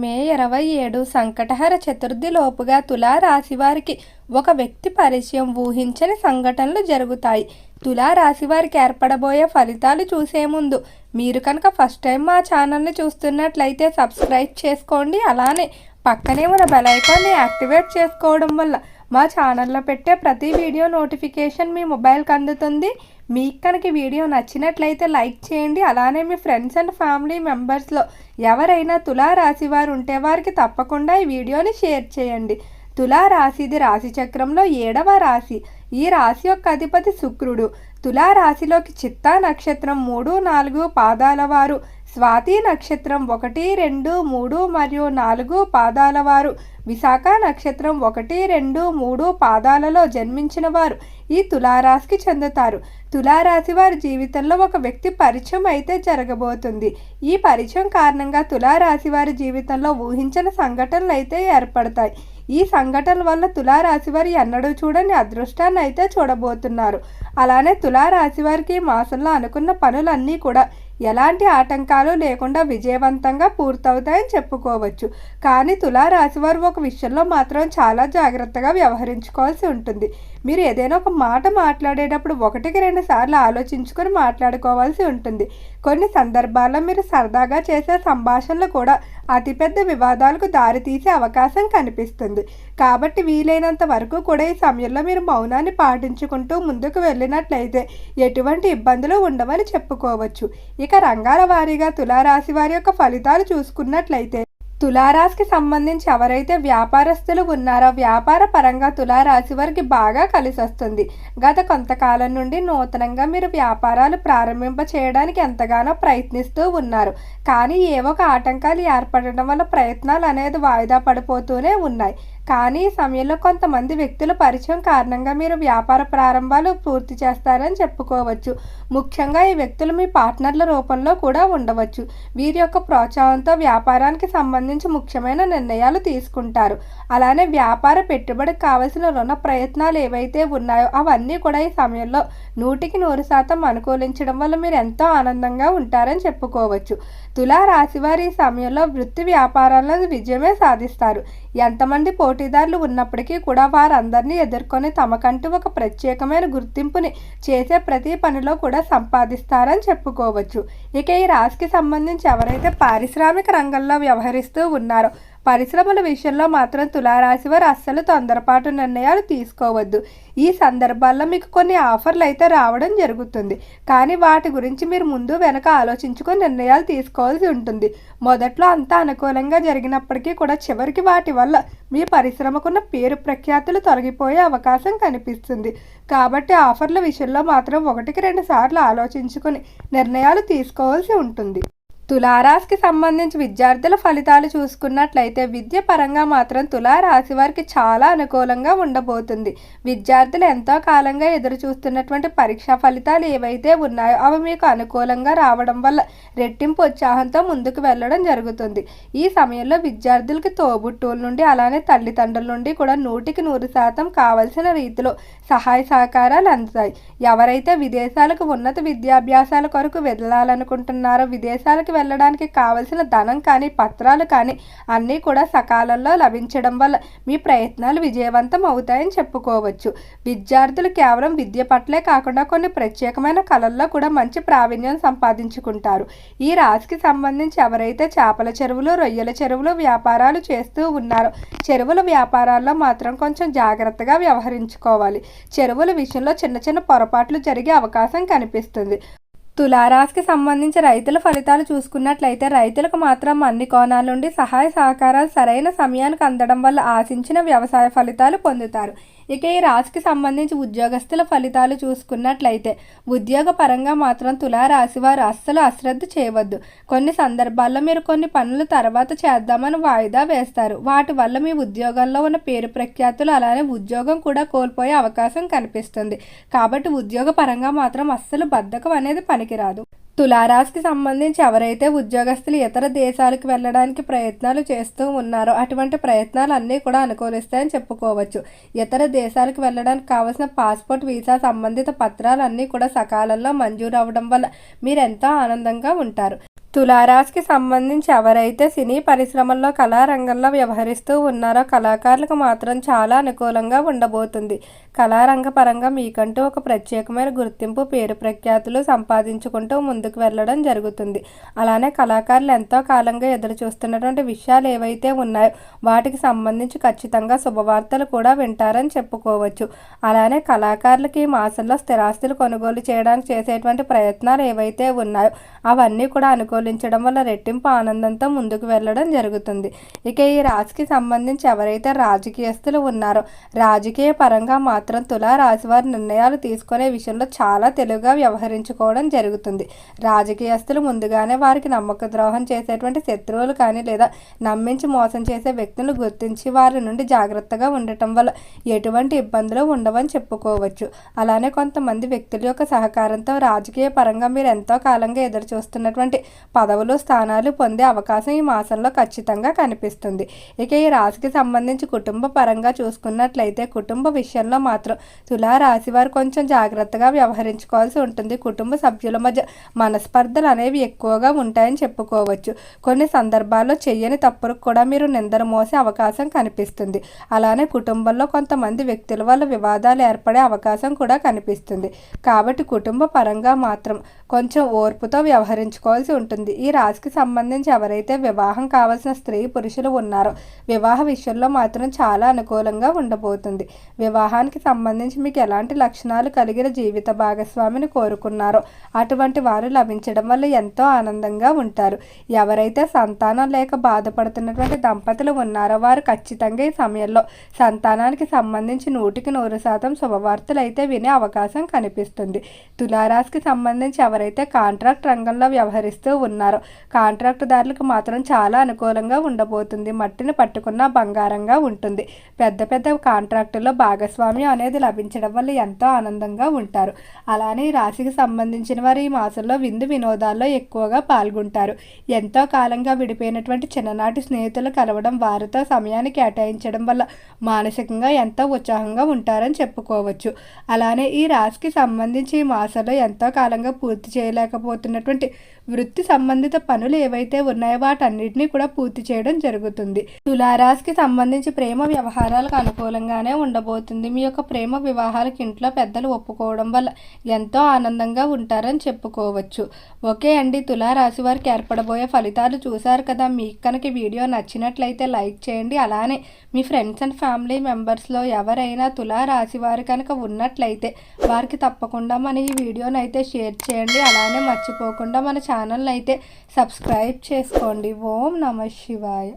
మే ఇరవై ఏడు సంకటహర చతుర్థి లోపుగా తులారాశి వారికి ఒక వ్యక్తి పరిచయం ఊహించని సంఘటనలు జరుగుతాయి. తులారాశి వారికి ఏర్పడబోయే ఫలితాలు చూసే ముందు మీరు కనుక ఫస్ట్ టైం మా ఛానల్ని చూస్తున్నట్లయితే సబ్స్క్రైబ్ చేసుకోండి. అలానే పక్కనే ఉన్న బెలైకాన్ని యాక్టివేట్ చేసుకోవడం వల్ల మా ఛానల్లో పెట్టే ప్రతి వీడియో నోటిఫికేషన్ మీ మొబైల్కి అందుతుంది. మీకు కనుక వీడియో నచ్చినట్లయితే లైక్ చేయండి. అలానే మీ ఫ్రెండ్స్ అండ్ ఫ్యామిలీ మెంబర్స్లో ఎవరైనా తులారాశి వారు ఉంటే వారికి తప్పకుండా ఈ వీడియోని షేర్ చేయండి. తులా రాశిది రాశి చక్రంలో ఏడవ రాశి. ఈ రాశి యొక్క అధిపతి శుక్రుడు. తులారాశిలోకి చిత్తా నక్షత్రం మూడు నాలుగు పాదాల వారు స్వాతి నక్షత్రం ఒకటి రెండు మూడు మరియు నాలుగు పాదాల వారు. విశాఖ నక్షత్రం ఒకటి రెండు మూడు పాదాలలో జన్మించిన వారు. ఈ తులారాశికి చెందుతారు. తులారాశి వారి జీవితంలో ఒక వ్యక్తి పరిచయం అయితే జరగబోతుంది. ఈ పరిచయం కారణంగా తులారాశి వారి జీవితంలో ఊహించని సంఘటనలు అయితే ఏర్పడతాయి. ఈ సంఘటనల వల్ల తులారాశి వారి ఎన్నడూ చూడని అదృష్టాన్ని అయితే చూడబోతున్నారు. అలానే తులారాశి వారికి ఈ మాసంలో అనుకున్న పనులన్నీ కూడా ఎలాంటి ఆటంకాలు లేకుండా విజయవంతంగా పూర్తవుతాయని చెప్పుకోవచ్చు. కానీ తులారాశివారు ఒక విషయంలో మాత్రం చాలా జాగ్రత్తగా వ్యవహరించుకోవాల్సి ఉంటుంది. మీరు ఏదైనా ఒక మాట మాట్లాడేటప్పుడు ఒకటికి రెండు సార్లు ఆలోచించుకొని మాట్లాడుకోవాల్సి ఉంటుంది. కొన్ని సందర్భాల్లో మీరు సరదాగా చేసే సంభాషణలు కూడా అతిపెద్ద వివాదాలకు దారితీసే అవకాశం కనిపిస్తుంది. కాబట్టి వీలైనంత వరకు కూడా ఈ సమయంలో మీరు మౌనాన్ని పాటించుకుంటూ ముందుకు వెళ్ళినట్లయితే ఎటువంటి ఇబ్బందులు ఉండవని చెప్పుకోవచ్చు. ఇక రంగాల వారీగా తులారాశి వారి యొక్క ఫలితాలు చూసుకున్నట్లయితే తులారాశికి సంబంధించి ఎవరైతే వ్యాపారస్తులు ఉన్నారో వ్యాపార పరంగా తులారాశి వారికి బాగా కలిసి వస్తుంది. గత కొంతకాలం నుండి నూతనంగా మీరు వ్యాపారాలు ప్రారంభింప చేయడానికి ఎంతగానో ప్రయత్నిస్తూ ఉన్నారు. కానీ ఏవో ఒక ఆటంకాలు ఏర్పడడం వల్ల ప్రయత్నాలు అనేది వాయిదా పడిపోతూనే ఉన్నాయి. కానీ ఈ సమయంలో కొంతమంది వ్యక్తుల పరిచయం కారణంగా మీరు వ్యాపార ప్రారంభాలు పూర్తి చేస్తారని చెప్పుకోవచ్చు. ముఖ్యంగా ఈ వ్యక్తులు మీ పార్ట్నర్ల రూపంలో కూడా ఉండవచ్చు. వీరి యొక్క ప్రోత్సాహంతో వ్యాపారానికి సంబంధించి ముఖ్యమైన నిర్ణయాలు తీసుకుంటారు. అలానే వ్యాపార పెట్టుబడికి కావలసిన రుణ ప్రయత్నాలు ఏవైతే ఉన్నాయో అవన్నీ కూడా ఈ సమయంలో నూటికి నూరు శాతం అనుకూలించడం వల్ల మీరు ఎంతో ఆనందంగా ఉంటారని చెప్పుకోవచ్చు. తులా రాశివారి ఈ సమయంలో వృత్తి వ్యాపారాల్లో విజయమే సాధిస్తారు. ఎంతమంది పోటీదారులు ఉన్నప్పటికీ కూడా వారందరినీ ఎదుర్కొని తమకంటూ ఒక ప్రత్యేకమైన గుర్తింపుని చేసే ప్రతి పనిలో కూడా సంపాదిస్తారని చెప్పుకోవచ్చు. ఇక ఈ రాశికి సంబంధించి ఎవరైతే పారిశ్రామిక రంగంలో వ్యవహరిస్తూ ఉన్నారు. పరిశ్రమల విషయంలో మాత్రం తులారాశి వారు అస్సలు తొందరపాటు నిర్ణయాలు తీసుకోవద్దు. ఈ సందర్భాల్లో మీకు కొన్ని ఆఫర్లు అయితే రావడం జరుగుతుంది. కానీ వాటి గురించి మీరు ముందు వెనక ఆలోచించుకొని నిర్ణయాలు తీసుకోవాల్సి ఉంటుంది. మొదట్లో అంతా అనుకూలంగా జరిగినప్పటికీ కూడా చివరికి వాటి వల్ల మీ పరిశ్రమకున్న పేరు ప్రఖ్యాతులు తొలగిపోయే అవకాశం కనిపిస్తుంది. కాబట్టి ఆఫర్ల విషయంలో మాత్రం ఒకటికి రెండు సార్లు ఆలోచించుకొని నిర్ణయాలు తీసుకోవాల్సి ఉంటుంది. తులారాశికి సంబంధించి విద్యార్థుల ఫలితాలు చూసుకున్నట్లయితే విద్య పరంగా మాత్రం తులారాశి వారికి చాలా అనుకూలంగా ఉండబోతుంది. విద్యార్థులు ఎంతో కాలంగా ఎదురు చూస్తున్నటువంటి పరీక్షా ఫలితాలు ఏవైతే ఉన్నాయో అవి మీకు అనుకూలంగా రావడం వల్ల రెట్టింపు ఉత్సాహంతో ముందుకు వెళ్ళడం జరుగుతుంది. ఈ సమయంలో విద్యార్థులకి తోబుట్టువుల నుండి అలానే తల్లిదండ్రుల నుండి కూడా నూటికి నూరు శాతం కావలసిన రీతిలో సహాయ సహకారాలు అందుతాయి. ఎవరైతే విదేశాలకు ఉన్నత విద్యాభ్యాసాల కొరకు వెళ్ళాలనుకుంటున్నారో విదేశాలకు వెళ్ళడానికి కావలసిన ధనం కానీ పత్రాలు కానీ అన్నీ కూడా సకాలంలో లభించడం వల్ల మీ ప్రయత్నాలు విజయవంతం అవుతాయని చెప్పుకోవచ్చు. విద్యార్థులు కేవలం విద్య పట్లే కాకుండా కొన్ని ప్రత్యేకమైన కళల్లో కూడా మంచి ప్రావీణ్యం సంపాదించుకుంటారు. ఈ రాశికి సంబంధించి ఎవరైతే చేపల చెరువులు రొయ్యల చెరువులు వ్యాపారాలు చేస్తూ ఉన్నారో చెరువుల వ్యాపారాల్లో మాత్రం కొంచెం జాగ్రత్తగా వ్యవహరించుకోవాలి. చెరువుల విషయంలో చిన్న చిన్న పొరపాట్లు జరిగే అవకాశం కనిపిస్తుంది. తులారాశికి సంబంధించి రైతుల ఫలితాలు చూసుకున్నట్లయితే రైతులకు మాత్రం అన్ని కోణాల నుండి సహాయ సహకారాలు సరైన సమయానికి అందడం వల్ల ఆశించిన వ్యవసాయ ఫలితాలు పొందుతారు. ఇక ఈ రాశికి సంబంధించి ఉద్యోగస్తుల ఫలితాలు చూసుకున్నట్లయితే ఉద్యోగ పరంగా మాత్రం తులారాశి వారు అస్సలు అశ్రద్ధ చేయవద్దు. కొన్ని సందర్భాల్లో మీరు కొన్ని పనులు తర్వాత చేద్దామని వాయిదా వేస్తారు. వాటి వల్ల మీ ఉద్యోగంలో ఉన్న పేరు ప్రఖ్యాతులు అలానే ఉద్యోగం కూడా కోల్పోయే అవకాశం కనిపిస్తుంది. కాబట్టి ఉద్యోగ పరంగా మాత్రం అస్సలు బద్ధకం అనేది పనికిరాదు. తులారాశికి సంబంధించి ఎవరైతే ఉద్యోగస్తులు ఇతర దేశాలకు వెళ్ళడానికి ప్రయత్నాలు చేస్తూ ఉన్నారో అటువంటి ప్రయత్నాలు అన్నీ కూడా అనుకూలిస్తాయని చెప్పుకోవచ్చు. ఇతర దేశాలకు వెళ్ళడానికి కావాల్సిన పాస్పోర్ట్ వీసా సంబంధిత పత్రాలు అన్నీ కూడా సకాలంలో మంజూరు అవ్వడం వల్ల మీరు ఎంతో ఆనందంగా ఉంటారు. తులారాశికి సంబంధించి ఎవరైతే సినీ పరిశ్రమల్లో కళారంగంలో వ్యవహరిస్తూ ఉన్నారో కళాకారులకు మాత్రం చాలా అనుకూలంగా ఉండబోతుంది. కళారంగ పరంగా మీకంటూ ఒక ప్రత్యేకమైన గుర్తింపు పేరు ప్రఖ్యాతులు సంపాదించుకుంటూ ముందుకు వెళ్ళడం జరుగుతుంది. అలానే కళాకారులు ఎంతో కాలంగా ఎదురు చూస్తున్నటువంటి విషయాలు ఏవైతే ఉన్నాయో వాటికి సంబంధించి ఖచ్చితంగా శుభవార్తలు కూడా వింటారని చెప్పుకోవచ్చు. అలానే కళాకారులకి ఈ మాసంలో స్థిరాస్తులు కొనుగోలు చేయడానికి చేసేటువంటి ప్రయత్నాలు ఏవైతే ఉన్నాయో అవన్నీ కూడా అనుకూల అనుకూలించడం వల్ల రెట్టింపు ఆనందంతో ముందుకు వెళ్ళడం జరుగుతుంది. ఇక ఈ రాశికి సంబంధించి ఎవరైతే రాజకీయస్తులు ఉన్నారో రాజకీయ పరంగా మాత్రం తులా రాశి వారి నిర్ణయాలు తీసుకునే విషయంలో చాలా తెలివిగా వ్యవహరించుకోవడం జరుగుతుంది. రాజకీయస్తులు ముందుగానే వారికి నమ్మక ద్రోహం చేసేటువంటి శత్రువులు కానీ లేదా నమ్మించి మోసం చేసే వ్యక్తులను గుర్తించి వారి నుండి జాగ్రత్తగా ఉండటం వల్ల ఎటువంటి ఇబ్బందులు ఉండవని చెప్పుకోవచ్చు. అలానే కొంతమంది వ్యక్తుల యొక్క సహకారంతో రాజకీయ పరంగా మీరు ఎంతో కాలంగా ఎదురు చూస్తున్నటువంటి పదవులు స్థానాలు పొందే అవకాశం ఈ మాసంలో ఖచ్చితంగా కనిపిస్తుంది. ఇక ఈ రాశికి సంబంధించి కుటుంబ పరంగా చూసుకున్నట్లయితే కుటుంబ విషయంలో మాత్రం తులా రాశి వారు కొంచెం జాగ్రత్తగా వ్యవహరించుకోవాల్సి ఉంటుంది. కుటుంబ సభ్యుల మధ్య మనస్పర్ధలు అనేవి ఎక్కువగా ఉంటాయని చెప్పుకోవచ్చు. కొన్ని సందర్భాల్లో చెయ్యని తప్పులకు కూడా మీరు నిందర మోసే అవకాశం కనిపిస్తుంది. అలానే కుటుంబంలో కొంతమంది వ్యక్తుల వల్ల వివాదాలు ఏర్పడే అవకాశం కూడా కనిపిస్తుంది. కాబట్టి కుటుంబ పరంగా మాత్రం కొంచెం ఓర్పుతో వ్యవహరించుకోవాల్సి ఉంటుంది. ఈ రాశికి సంబంధించి ఎవరైతే వివాహం కావాల్సిన స్త్రీ పురుషులు ఉన్నారో వివాహ విషయంలో మాత్రం చాలా అనుకూలంగా ఉండబోతుంది. వివాహానికి సంబంధించి మీకు ఎలాంటి లక్షణాలు కలిగిన జీవిత భాగస్వామిని కోరుకున్నారో అటువంటి వారు లభించడం వల్ల ఎంతో ఆనందంగా ఉంటారు. ఎవరైతే సంతానం లేక బాధపడుతున్నటువంటి దంపతులు ఉన్నారో వారు ఖచ్చితంగా ఈ సమయంలో సంతానానికి సంబంధించి నూటికి నూరు శాతం శుభవార్తలు అయితే వినే అవకాశం కనిపిస్తుంది. తులారాశికి సంబంధించి ఎవరైతే కాంట్రాక్ట్ రంగంలో వ్యవహరిస్తూ ఉన్నారో కాంట్రాక్టుదారులకు మాత్రం చాలా అనుకూలంగా ఉండబోతుంది. మట్టిని పట్టుకున్న బంగారంగా ఉంటుంది. పెద్ద పెద్ద కాంట్రాక్టుల్లో భాగస్వామ్యం అనేది లభించడం వల్ల ఎంతో ఆనందంగా ఉంటారు. అలానే ఈ రాశికి సంబంధించిన వారు ఈ మాసంలో విందు వినోదాల్లో ఎక్కువగా పాల్గొంటారు. ఎంతో కాలంగా విడిపోయినటువంటి చిన్ననాటి స్నేహితులు కలవడం వారితో సమయాన్ని కేటాయించడం వల్ల మానసికంగా ఎంతో ఉత్సాహంగా ఉంటారని చెప్పుకోవచ్చు. అలానే ఈ రాశికి సంబంధించి ఈ మాసంలో ఎంతో కాలంగా పూర్తి చేయలేకపోతున్నటువంటి వృత్తి సంబంధిత పనులు ఏవైతే ఉన్నాయో వాటన్నిటిని కూడా పూర్తి చేయడం జరుగుతుంది. తులారాశికి సంబంధించి ప్రేమ వ్యవహారాలకు అనుకూలంగానే ఉండబోతుంది. మీ యొక్క ప్రేమ వివాహాలకు ఇంట్లో పెద్దలు ఒప్పుకోవడం వల్ల ఎంతో ఆనందంగా ఉంటారని చెప్పుకోవచ్చు. ఓకే అండి తులారాశి వారికి ఏర్పడబోయే ఫలితాలు చూశారు కదా. మీకు కనుక వీడియో నచ్చినట్లయితే లైక్ చేయండి. అలానే మీ ఫ్రెండ్స్ అండ్ ఫ్యామిలీ మెంబర్స్లో ఎవరైనా తులారాశి వారు కనుక ఉన్నట్లయితే వారికి తప్పకుండా మన ఈ వీడియోని అయితే షేర్ చేయండి. అలానే మర్చిపోకుండా మన ఛానల్ అయితే సబ్స్క్రైబ్ చేసుకోండి. ఓం నమ శివాయ.